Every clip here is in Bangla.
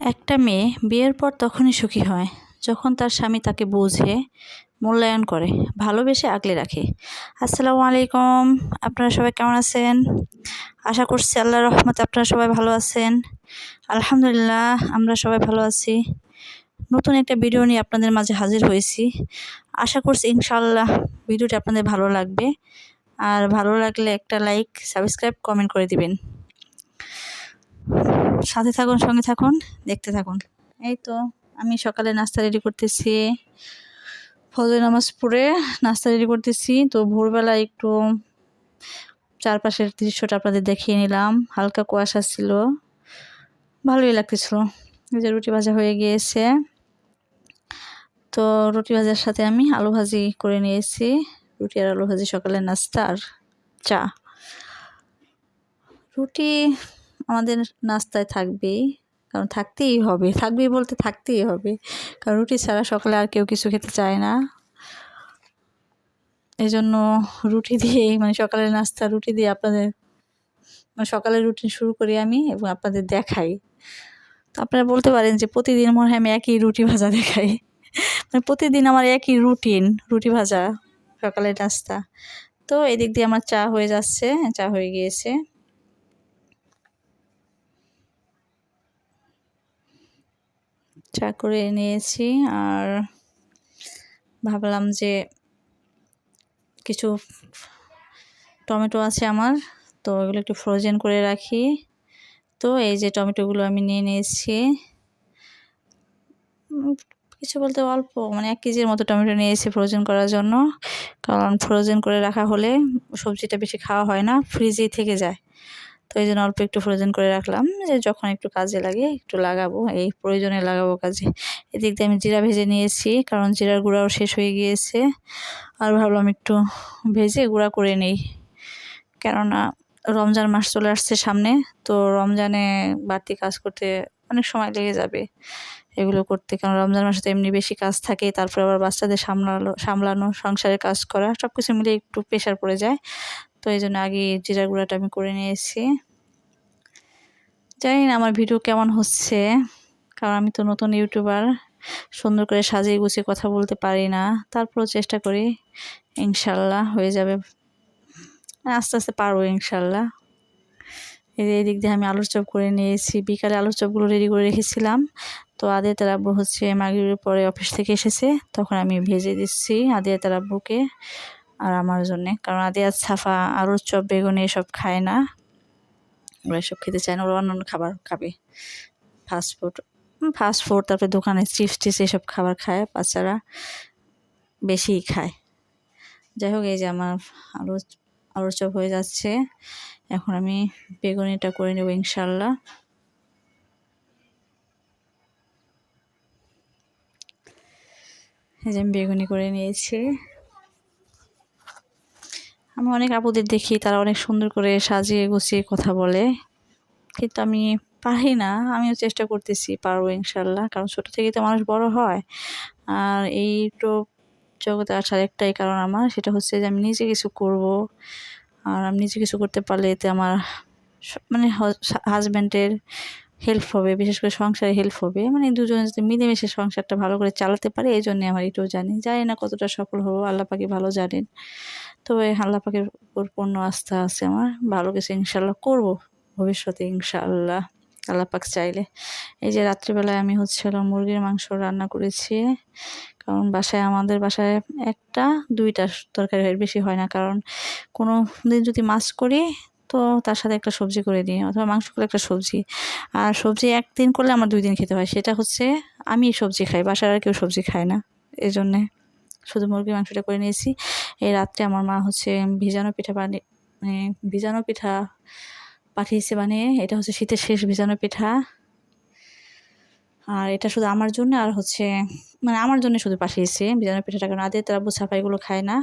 একটা মেয়ে বিয়ের পর তখনই সুখী হয়, যখন তার স্বামী তাকে বোঝে, মূল্যায়ন করে, ভালোবেসে আগলে রাখে। আসসালামু আলাইকুম, আপনারা সবাই কেমন আছেন? আশা করছি আল্লাহ রহমতে আপনারা সবাই ভালো আছেন। আলহামদুলিল্লাহ, আমরা সবাই ভালো আছি। নতুন একটা ভিডিও নিয়ে আপনাদের মাঝে হাজির হয়েছি। আশা করছি ইনশাল্লাহ ভিডিওটি আপনাদের ভালো লাগবে। আর ভালো লাগলে একটা লাইক, সাবস্ক্রাইব, কমেন্ট করে দিবেন। সাথে থাকুন, সঙ্গে থাকুন, দেখতে থাকুন। এই তো, আমি সকালে নাস্তা রেডি করতেছি। ফজর নামাজ পড়ে নাস্তা রেডি করতেছি। তো ভোরবেলা একটু চারপাশের দৃশ্যটা আপনাদের দেখিয়ে নিলাম। হালকা কুয়াশা ছিল। ভালোই লাগতেছিল। যে রুটি ভাজা হয়ে গিয়েছে। তো রুটি ভাজার সাথে আমি আলু ভাজি করে নিয়েছি। রুটি আর আলু ভাজি, সকালের নাস্তা আর চা। রুটি আমাদের নাস্তায় থাকবেই। কারণ থাকতেই হবে। থাকবেই বলতে থাকতেই হবে। কারণ রুটি ছাড়া সকালে আর কেউ কিছু খেতে চায় না। এই জন্য রুটি দিয়ে মানে সকালের নাস্তা রুটি দিয়ে আপনাদের মানে সকালের রুটিন শুরু করি আমি এবং আপনাদের দেখাই। তো আপনারা বলতে পারেন যে প্রতিদিন মনে হয় আমি একই রুটি ভাজা দেখাই। মানে প্রতিদিন আমার একই রুটিন, রুটি ভাজা, সকালের নাস্তা। তো এদিক দিয়ে আমার চা হয়ে যাচ্ছে, চা হয়ে গিয়েছে। চা করে নিয়েছি আর ভাবলাম যে কিছু টমেটো আছে আমার, তো এগুলো একটু ফ্রোজেন করে রাখি। তো এই যে টমেটোগুলো আমি নিয়ে নিয়েছি। কিছু বলতে অল্প মানে এক কেজির মতো টমেটো নিয়েছি ফ্রোজেন করার জন্য। কারণ ফ্রোজেন করে রাখা হলে সবজিটা বেশি খাওয়া হয় না ফ্রিজেই থেকে যায়। তো এই জন্য অল্প একটু ফ্রোজেন করে রাখলাম যে যখন একটু কাজে লাগে একটু লাগাবো, এই প্রয়োজনে লাগাবো কাজে। এদিক দিয়ে আমি জিরা ভেজে নিয়েছি, কারণ জিরার গুঁড়াও শেষ হয়ে গিয়েছে। আর ভাবলাম একটু ভেজে গুঁড়া করে নেই। কেননা রমজান মাস চলে আসছে সামনে, তো রমজানে বাড়তি কাজ করতে অনেক সময় লেগে যাবে এগুলো করতে। কারণ রমজান মাসে তো এমনি বেশি কাজ থাকে, তারপর আবার বাচ্চাদের সামলানো সামলানো, সংসারের কাজ করা সব কিছু মিলে একটু প্রেশার পড়ে যায়। তো এই জন্য আগে জিরা গুঁড়াটা আমি করে নিয়েছি। জানি না আমার ভিডিও কেমন হচ্ছে, কারণ আমি তো নতুন ইউটিউবার, সুন্দর করে সাজিয়ে গুছিয়ে কথা বলতে পারি না। তারপরও চেষ্টা করি, ইনশাল্লাহ হয়ে যাবে। আস্তে আস্তে পারব ইনশাল্লাহ। এই যে এদিক দিয়ে আমি আলুর চপ করে নিয়েছি। বিকালে আলুর চপগুলো রেডি করে রেখেছিলাম। তো আদিয়া তার আব্বু হচ্ছে মাগরিবের পরে অফিস থেকে এসেছে। তখন আমি ভেজে দিচ্ছি আদিয়া তার আব্বুকে। আর আমার জন্যে। কারণ আদিয়া ছাফা আলুর চপ, বেগুনি এসব খায় না। ওরা এসব খেতে চায় না। ওরা অন্য খাবার খাবে। ফাস্টফুড ফাস্টফুড তারপরে দোকানে চিপস টিপস এসব খাবার খায় বাচ্চারা। বেশিই খায়। যাই হোক, এই যে আমার আলু আলুর চপ হয়ে যাচ্ছে। এখন আমি বেগুনিটা করে নেব ইনশাল্লাহ। এই যে আমি বেগুনি করে নিয়েছি। আমি অনেক আপুদের দেখি, তারা অনেক সুন্দর করে সাজিয়ে গুছিয়ে কথা বলে। কিন্তু আমি পারি না, আমিও চেষ্টা করতেছি, পারব ইনশাল্লাহ, কারণ ছোটো থেকেই তো মানুষ বড় হয়। আর এই তো জগতে আসার একটাই কারণ আমার, সেটা হচ্ছে যে আমি নিজে কিছু করব। আর আমি নিজে কিছু করতে পারলে এতে আমার মানে হাজব্যান্ডের হেল্প হবে, বিশেষ করে সংসারে হেল্প হবে। মানে দুজনে যদি মিলেমিশে সংসারটা ভালো করে চালাতে পারে, এই জন্যে আমার এটাও জানি। জানি না কতটা সফল হব, আল্লাহ পাখি ভালো জানেন। তবে আল্লাহ পাখির উপর পূর্ণ আস্থা আছে আমার। ভালো কিছু ইনশাল্লাহ করব ভবিষ্যতে ইনশাআল্লাহ আল্লাহ পাক চাইলে। এই যে রাত্রিবেলায় আমি হচ্ছিল মুরগির মাংস রান্না করেছি। কারণ বাসায়, আমাদের বাসায় একটা, দুইটা তরকারি হয়, বেশি হয় না। কারণ কোনো দিন যদি মাছ করি, তো তার সাথে একটা সবজি করে দিই, অথবা মাংস করলে একটা সবজি। আর সবজি একদিন করলে আমার দুই দিন খেতে হয়। সেটা হচ্ছে, আমি সবজি খাই বাসার আর কেউ সবজি খায় না। এই জন্যে শুধু মুরগির মাংসটা করে নিয়েছি। এই রাত্রে আমার মা হচ্ছে ভিজানো পিঠা বানিয়ে মানে ভিজানো পিঠা পাঠিয়েছে বানিয়ে, এটা হচ্ছে শীতের শেষ ভিজানো পিঠা। আর এটা শুধু আমার জন্য আর হচ্ছে মানে আমার জন্য শুধু পাঠিয়েছে ভিজানো পিঠাটা, কারণ আদে তারা বুঝা পাইগুলো খায় না।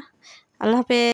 আল্লাহ হাফেজ।